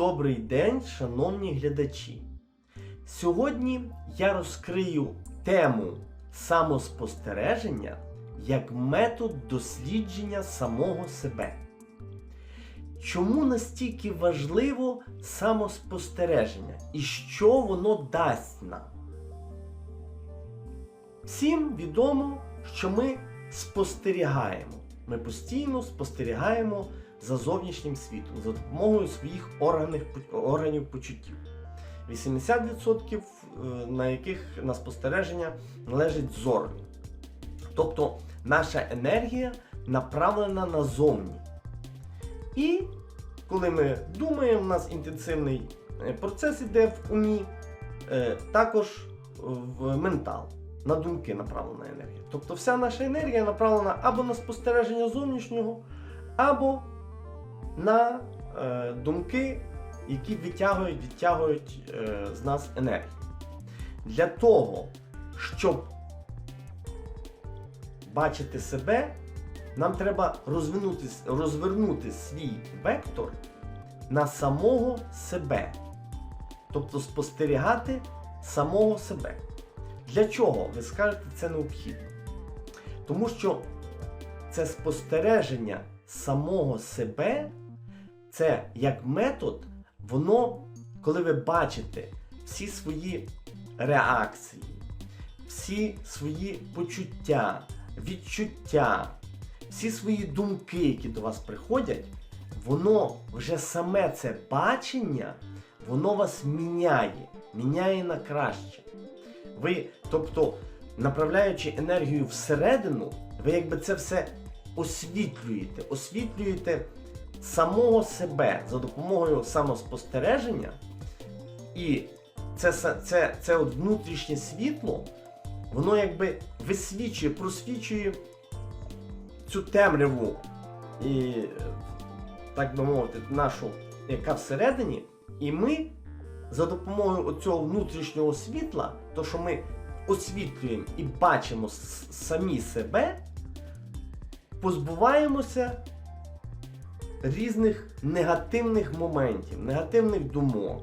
Добрий день, шановні глядачі. Сьогодні я розкрию тему самоспостереження як метод дослідження самого себе. Чому настільки важливо самоспостереження і що воно дасть нам? Всім відомо, що ми спостерігаємо. Ми постійно спостерігаємо за зовнішнім світом за допомогою своїх органів, органів почуттів. 80% е, на яких на спостереження належить зорні. Тобто наша енергія направлена назовні. І коли ми думаємо, у нас інтенсивний е, процес іде в умі, е, також в ментал. На думки направлена енергія. Тобто вся наша енергія направлена або на спостереження зовнішнього, або на е, думки, які відтягують, відтягують е, з нас енергію. Для того, щоб бачити себе, нам треба розвернути, розвернути свій вектор на самого себе. Тобто спостерігати самого себе. Для чого, ви скажете, це необхідно? Тому що це спостереження самого себе, це як метод, воно, коли ви бачите всі свої реакції, всі свої почуття, відчуття, всі свої думки, які до вас приходять, воно вже саме це бачення, воно вас міняє, міняє на краще. Ви, тобто, направляючи енергію всередину, ви якби це все освітлюєте, освітлюєте самого себе за допомогою самоспостереження. І це, це, це от внутрішнє світло, воно якби висвічує, просвічує цю темряву і, так би мовити, нашу, яка всередині, і ми за допомогою цього внутрішнього світла, то що ми освітлюємо і бачимо самі себе, позбуваємося різних негативних моментів, негативних думок,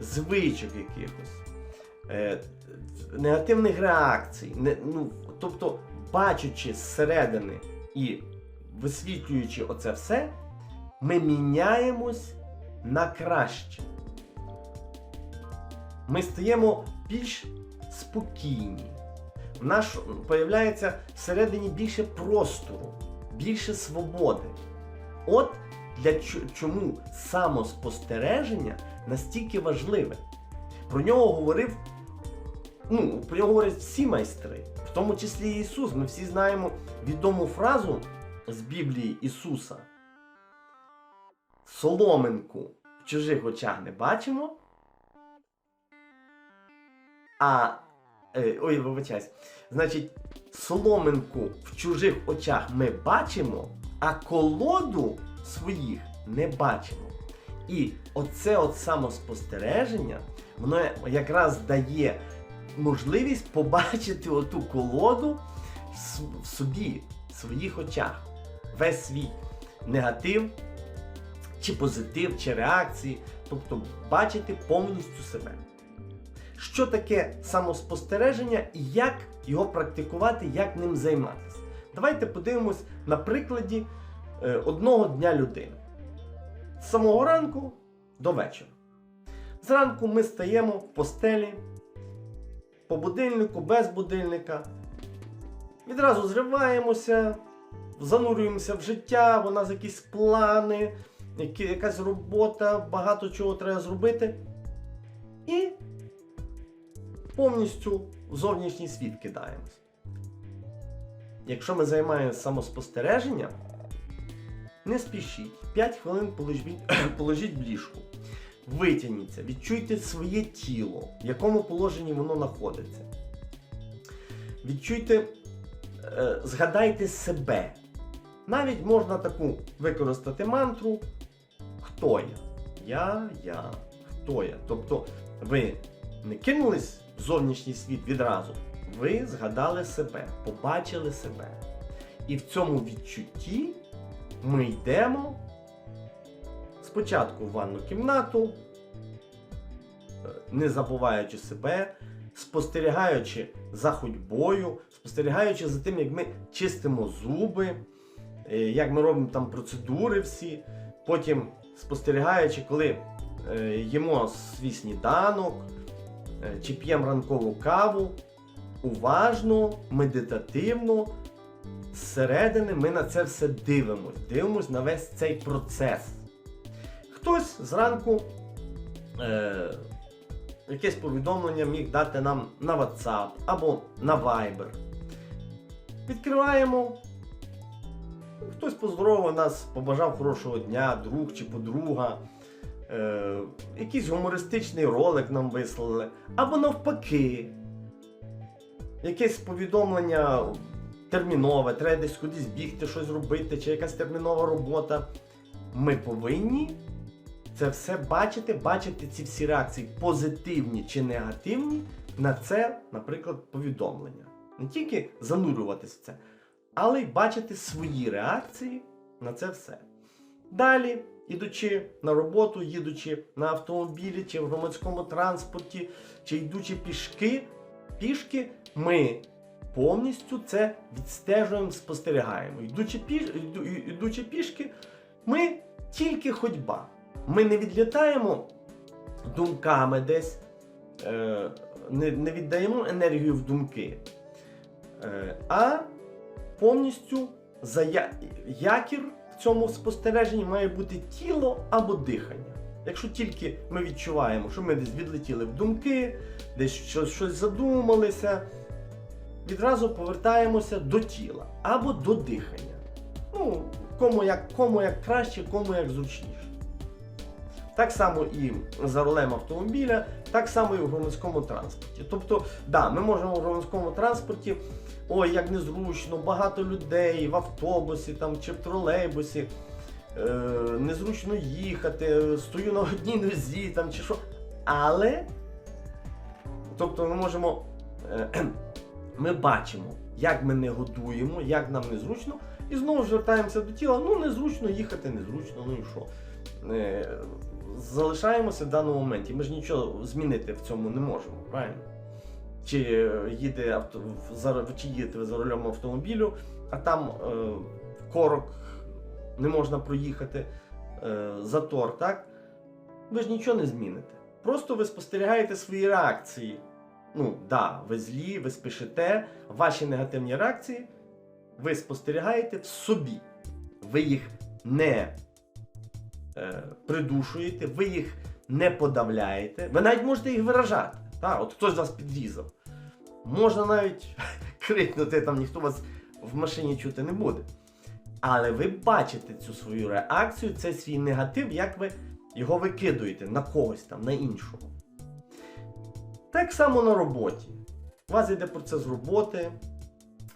звичок якихось, е, негативних реакцій. Ну, Тобто, бачачи зсередини і висвітлюючи оце все, ми міняємось на краще. Ми стаємо більш спокійні. В нас появляється всередині більше простору, більше свободи. От для чому самоспостереження настільки важливе. Про нього говорив, ну, про нього говорять всі майстри, в тому числі Ісус. Ми всі знаємо відому фразу з Біблії Ісуса. Соломинку в чужих очах не бачимо. А. Е, ой, вибачайся. Значить, соломинку в чужих очах ми бачимо, а колоду своїх не бачимо. І оце от самоспостереження, воно якраз дає можливість побачити оту колоду в собі, в своїх очах. Весь свій негатив, чи позитив, чи реакції. Тобто бачити повністю себе. Що таке самоспостереження і як його практикувати, як ним займатися? Давайте подивимось на прикладі е, одного дня людини. З самого ранку до вечора. Зранку ми стаємо в постелі, по будильнику, без будильника. Відразу зриваємося, занурюємося в життя, у нас якісь плани, якась робота, багато чого треба зробити. І повністю в зовнішній світ кидаємось. Якщо ми займаємося самоспостереженням, не спішіть, 5 хвилин положіть, положіть в ліжку. Витягніться, відчуйте своє тіло, в якому положенні воно знаходиться. Відчуйте, е, згадайте себе. Навіть можна таку використати мантру Хто я? Я, я, хто я? Тобто ви не кинулись в зовнішній світ відразу. Ви згадали себе, побачили себе. І в цьому відчутті ми йдемо спочатку в ванну кімнату, е, не забуваючи себе, спостерігаючи за ходьбою, спостерігаючи за тим, як ми чистимо зуби, е, як ми робимо там процедури всі, потім спостерігаючи, коли е, їмо свій сніданок чи п'ємо ранкову каву, уважно, медитативно, зсередини ми на це все дивимось, дивимось на весь цей процес. Хтось зранку е, якесь повідомлення міг дати нам на WhatsApp або на Viber. Відкриваємо. Хтось поздоровив нас, побажав хорошого дня, друг чи подруга. Е, якийсь гумористичний ролик нам вислали. Або навпаки. Якесь повідомлення термінове, треба десь кудись бігти, щось робити, чи якась термінова робота. Ми повинні це все бачити, бачити ці всі реакції, позитивні чи негативні, на це, наприклад, повідомлення. Не тільки занурюватися в це, але й бачити свої реакції на це все. Далі, ідучи на роботу, їдучи на автомобілі чи в громадському транспорті, чи йдучи пішки, пішки, ми повністю це відстежуємо, спостерігаємо. Йдучи, піш, йдучи пішки, ми тільки ходьба. Ми не відлітаємо думками десь, е, не, віддаємо енергію в думки, е, а повністю за якір в цьому спостереженні має бути тіло або дихання. Якщо тільки ми відчуваємо, що ми десь відлетіли в думки, десь щось, задумалися, відразу повертаємося до тіла або до дихання. Ну, кому як, кому як краще, кому як зручніше. Так само і за рулем автомобіля, так само і в громадському транспорті. Тобто, да, ми можемо в громадському транспорті, ой, як незручно, багато людей в автобусі там, чи в тролейбусі, незручно їхати, стою на одній нозі там, чи що. Але, тобто ми можемо, е, ми бачимо, як ми не годуємо, як нам незручно, і знову ж вертаємося до тіла, ну незручно їхати, незручно, ну і що. Е, залишаємося в даному моменті. Ми ж нічого змінити в цьому не можемо, правильно? Чи е, їде авто, чи їдете ви за рулем автомобілю, а там е, корок не можна проїхати, е, затор, так? Ви ж нічого не зміните. Просто ви спостерігаєте свої реакції. Ну, да, ви злі, ви спішите, ваші негативні реакції ви спостерігаєте в собі. Ви їх не е, придушуєте, ви їх не подавляєте. Ви навіть можете їх виражати. Та? От хтось вас підрізав. Можна навіть крикнути, там ніхто вас в машині чути не буде. Але ви бачите цю свою реакцію, цей свій негатив, як ви його викидуєте на когось там, на іншого. Так само на роботі. У вас йде процес роботи,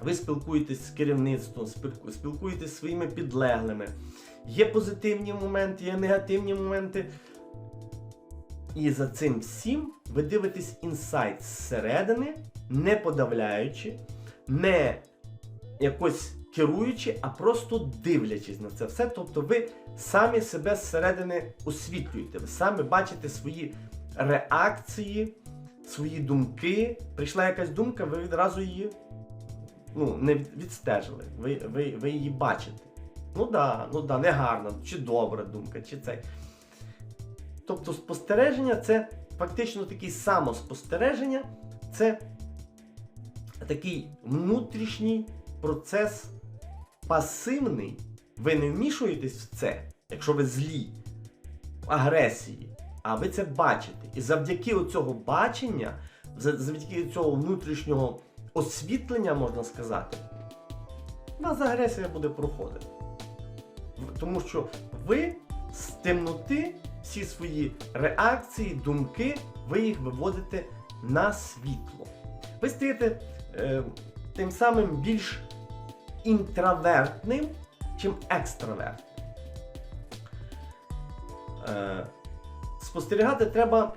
ви спілкуєтесь з керівництвом, спілкуєтесь зі своїми підлеглими. Є позитивні моменти, є негативні моменти. І за цим всім ви дивитесь інсайт зсередини, не подавляючи, не якось керуючи, а просто дивлячись на це все. Тобто ви самі себе зсередини освітлюєте, ви самі бачите свої реакції, свої думки. Прийшла якась думка, ви відразу її ну, не відстежили. Ви, ви, ви її бачите. Ну да, ну да, не гарна, чи добра думка, чи цей. Тобто спостереження це фактично такий самоспостереження, це такий внутрішній процес пасивний. Ви не вмішуєтесь в це, якщо ви злі, агресії, а ви це бачите. І завдяки цього бачення, завдяки цього внутрішнього освітлення, можна сказати, у вас агресія буде проходити. Тому що ви з темноти всі свої реакції, думки, ви їх виводите на світло. Ви стаєте е, тим самим більш інтровертним, чим екстравертним. Е, спостерігати треба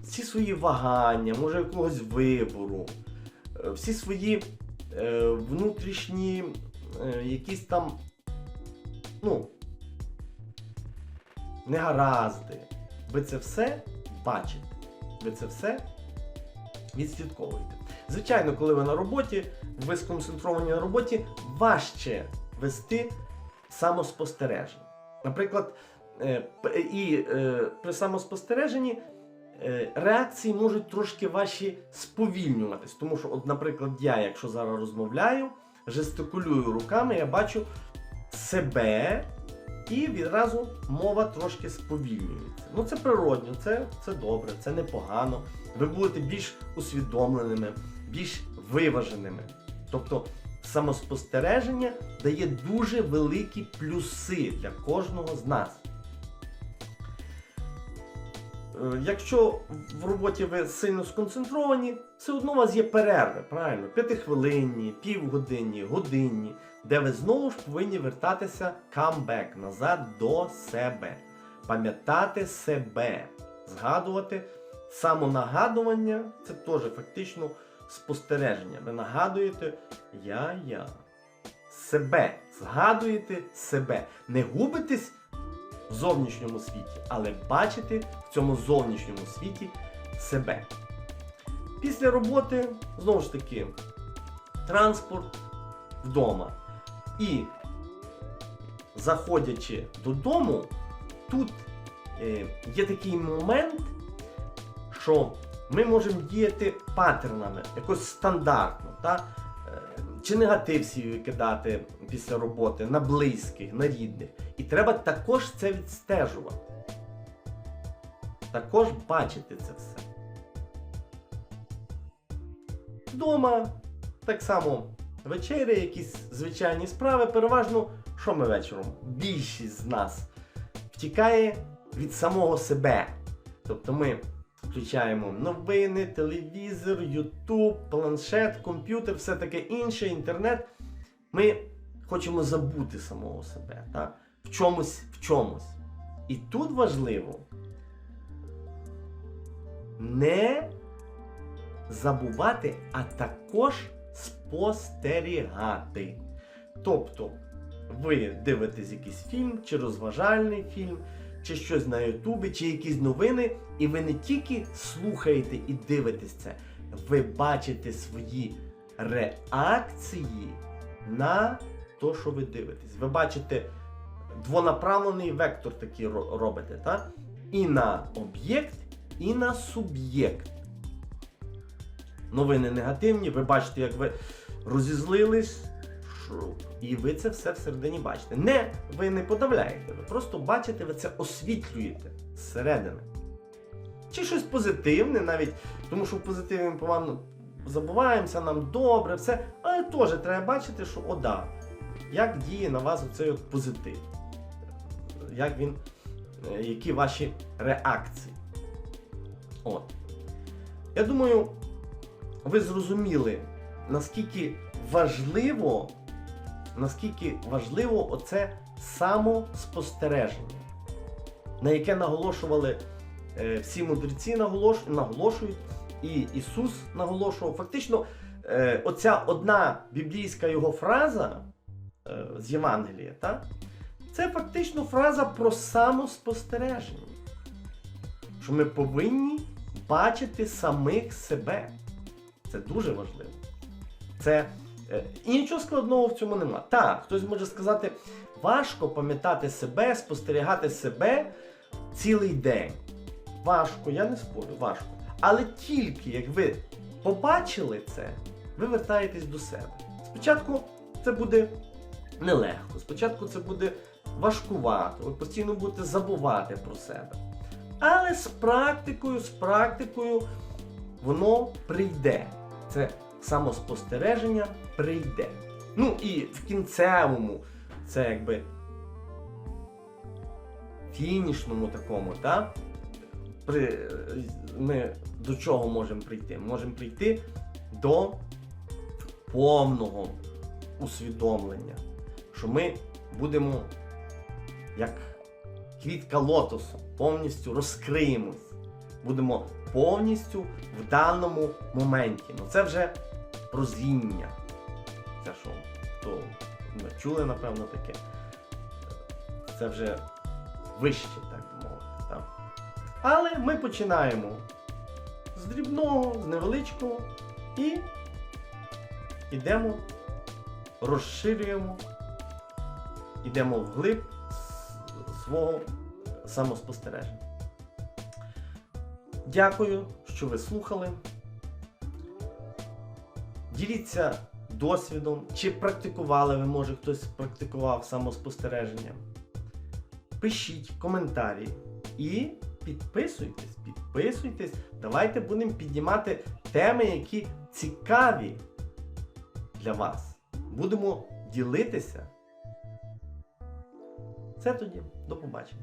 всі свої вагання, може якогось вибору, е, всі свої е, внутрішні е, якісь там, ну, негаразди. Ви це все бачите. Ви це все відслідковуєте. Звичайно, коли ви на роботі, ви сконцентровані на роботі, важче вести самоспостереження. Наприклад, е, і е, при самоспостереженні е, реакції можуть трошки ваші сповільнюватись. Тому що, от, наприклад, я, якщо зараз розмовляю, жестикулюю руками, я бачу себе, і відразу мова трошки сповільнюється. Ну це природньо, це, це добре, це непогано. Ви будете більш усвідомленими, більш виваженими. Тобто самоспостереження дає дуже великі плюси для кожного з нас. Е, Якщо в роботі ви сильно сконцентровані, все одно у вас є перерви, правильно? П'ятихвилинні, півгодинні, годинні, де ви знову ж повинні вертатися камбек назад до себе. Пам'ятати себе, згадувати. Самонагадування це теж фактично спостереження. Ви нагадуєте я-я. Себе. Згадуєте себе. Не губитесь в зовнішньому світі, але бачите в цьому зовнішньому світі себе. Після роботи, знову ж таки, транспорт вдома. І заходячи додому, тут е, є такий момент, що ми можемо діяти паттернами, якось стандартно. Та? Е, Чи негатив свій викидати після роботи на близьких, на рідних. І треба також це відстежувати. Також бачити це все. Вдома так само вечеря, якісь звичайні справи. Переважно, що ми вечором? Більшість з нас втікає від самого себе. Тобто ми включаємо новини, телевізор, ютуб, планшет, комп'ютер, все таке інше, інтернет. Ми хочемо забути самого себе. Так? В чомусь, в чомусь. І тут важливо не забувати, а також спостерігати. Тобто, ви дивитесь якийсь фільм, чи розважальний фільм, чи щось на Ютубі, чи якісь новини, і ви не тільки слухаєте і дивитесь це, ви бачите свої реакції на те, що ви дивитесь. Ви бачите двонаправлений вектор такий робите, так? І на об'єкт, і на суб'єкт. Новини негативні, ви бачите, як ви розізлились, що- і ви це все всередині бачите. Не, ви не подавляєте, ви просто бачите, ви це освітлюєте зсередини. Чи щось позитивне навіть, тому що в позитиві ми погано забуваємося, нам добре, все. Але теж треба бачити, що о, да, як діє на вас оцей от позитив. Як він, е, які ваші реакції. От. Я думаю, ви зрозуміли, наскільки важливо, наскільки важливо оце самоспостереження, на яке наголошували е, всі мудреці наголош, наголошують, і Ісус наголошував. Фактично, е, оця одна біблійська його фраза е, з Євангелія, так? це фактично фраза про самоспостереження. Що ми повинні бачити самих себе. Це дуже важливо. Це е, і нічого складного в цьому нема. Так, хтось може сказати, важко пам'ятати себе, спостерігати себе цілий день. Важко, я не спорю, важко. Але тільки як ви побачили це, ви вертаєтесь до себе. Спочатку це буде нелегко, спочатку це буде важкувато, ви постійно будете забувати про себе. Але з практикою, з практикою воно прийде. Це самоспостереження прийде. Ну і в кінцевому, це якби фінішному такому, та, при, ми до чого можемо прийти? Можемо прийти до повного усвідомлення, що ми будемо як квітка лотосу, повністю розкриємось. Будемо повністю в даному моменті. Ну це вже прозріння. Це що? То ми чули, напевно, таке. Це вже вище, так би Але ми починаємо з дрібного, з невеличкого і йдемо, розширюємо, йдемо вглиб свого самоспостереження. Дякую, що ви слухали. Діліться досвідом, чи практикували ви, може хтось практикував самоспостереження. Пишіть коментарі і підписуйтесь, підписуйтесь. Давайте будемо піднімати теми, які цікаві для вас. Будемо ділитися. Це тоді. До побачення.